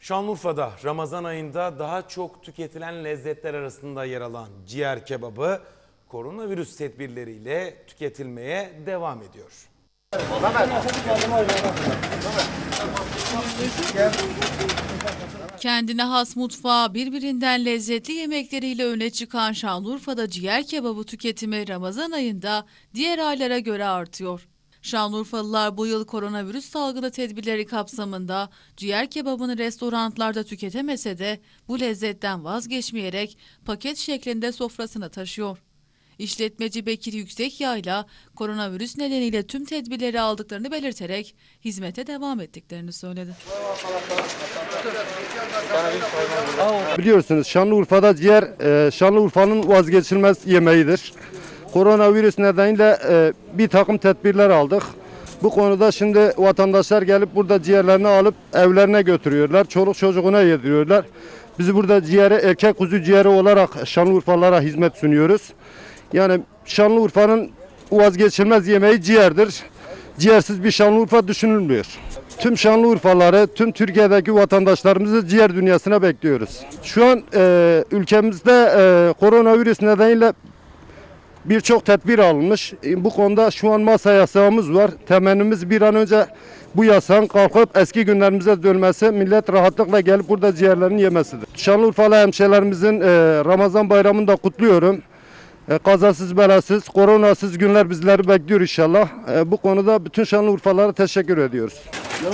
Şanlıurfa'da Ramazan ayında daha çok tüketilen lezzetler arasında yer alan ciğer kebabı koronavirüs tedbirleriyle tüketilmeye devam ediyor. Kendine has mutfağı birbirinden lezzetli yemekleriyle öne çıkan Şanlıurfa'da ciğer kebabı tüketimi Ramazan ayında diğer aylara göre artıyor. Şanlıurfalılar bu yıl koronavirüs salgını tedbirleri kapsamında ciğer kebabını restoranlarda tüketemese de bu lezzetten vazgeçmeyerek paket şeklinde sofrasına taşıyor. İşletmeci Bekir Yüksekyayla koronavirüs nedeniyle tüm tedbirleri aldıklarını belirterek hizmete devam ettiklerini söyledi. Biliyorsunuz Şanlıurfa'da ciğer e, Şanlıurfa'nın vazgeçilmez yemeğidir. Koronavirüs nedeniyle e, bir takım tedbirler aldık. Bu konuda şimdi vatandaşlar gelip burada ciğerlerini alıp evlerine götürüyorlar. Çoluk çocuğuna yediriyorlar. Biz burada ciğeri erkek kuzu ciğeri olarak Şanlıurfalılara hizmet sunuyoruz. Yani Şanlıurfa'nın vazgeçilmez yemeği ciğerdir. Ciğersiz bir Şanlıurfa düşünülmüyor. Tüm Şanlıurfaları, tüm Türkiye'deki vatandaşlarımızı ciğer dünyasına bekliyoruz. Şu an e, ülkemizde e, koronavirüs nedeniyle birçok tedbir alınmış. E, Bu konuda şu an masa yasağımız var. Temennimiz bir an önce bu yasağın kalkıp eski günlerimize dönmesi, millet rahatlıkla gelip burada ciğerlerini yemesidir. Şanlıurfalı hemşehrilerimizin e, Ramazan bayramını da kutluyorum. E, Kazasız belasız, koronasız günler bizleri bekliyor inşallah. Bu konuda bütün Şanlıurfalılara teşekkür ediyoruz. Ya,